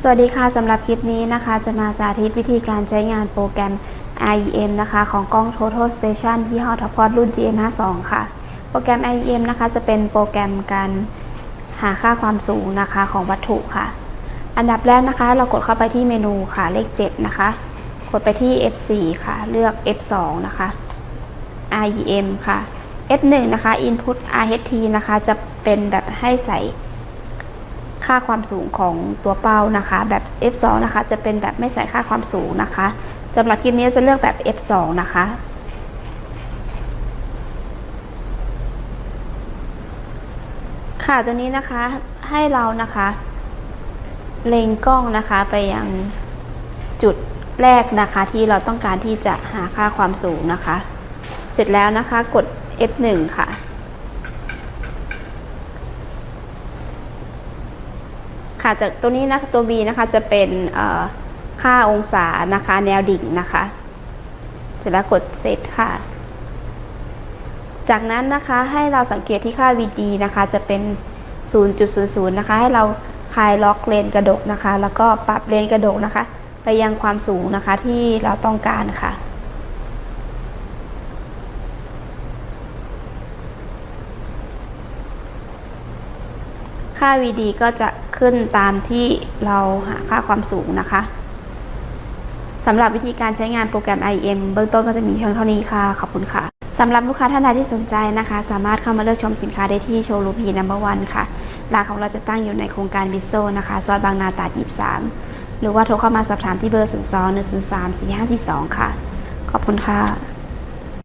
สวัสดีค่ะสำหรับคลิปนี้นะคะจะมาสาธิตวิธีการใช้งานโปรแกรม IEM นะคะของกล้อง Total Station ที่ห้อทัพพอดรุ่น GM52 ค่ะ โปรแกรม IEM นะคะจะเป็นโปรแกรมการหาค่าความสูงนะคะของวัตถุค่ะ อันดับแรกนะคะ เรากดเข้าไปที่เมนูค่ะเลข 7 นะคะ กดไปที่ F4 ค่ะ เลือก F2 นะคะ IEM ค่ะ F1 นะคะ Input RHT นะคะจะเป็นแบบให้ใส่ ค่าความสูงของตัวเป้านะคะ แบบ F2 นะคะ จะเป็นแบบไม่ใส่ค่าความสูงนะคะสำหรับคลิปนี้จะเลือกแบบ F2 นะคะค่ะตัวนี้นะคะให้เรานะคะเล็งกล้องนะคะไปยังจุดแรกนะคะที่เราต้องการที่จะหาค่าความสูงนะคะ เสร็จแล้วนะคะกด F1 ค่ะ ค่ะจากตัวนี้นะตัว B นะคะจะเป็นค่าองศานะคะแนวดิ่งนะคะ เสร็จแล้วกดเซตค่ะ จากนั้นนะคะให้เราสังเกตที่ค่า VD นะคะจะเป็น 0.00 นะคะ ให้เราคลายล็อกเลนกระดกนะคะ แล้วก็ปรับเลนกระดกนะคะ ไปยังความสูงนะคะที่เราต้องการค่ะค่า VD ก็จะ ขึ้นตามที่เราหาค่าความสูงนะคะสำหรับวิธีการใช้งานโปรแกรม IM เบื้องต้นก็จะมีเพียงเท่านี้ค่ะ ขอบคุณค่ะ สำหรับลูกค้าท่านใดที่สนใจนะคะ สามารถเข้ามาเลือกชมสินค้าได้ที่โชว์รูมพีนัมเบอร์วันค่ะ ร้านของเราจะตั้งอยู่ในโครงการบิโซนะคะ ซอยบางนาตราด23 หรือว่าโทรเข้ามาสอบถามที่เบอร์ 02 103 4542 ค่ะ ขอบคุณค่ะ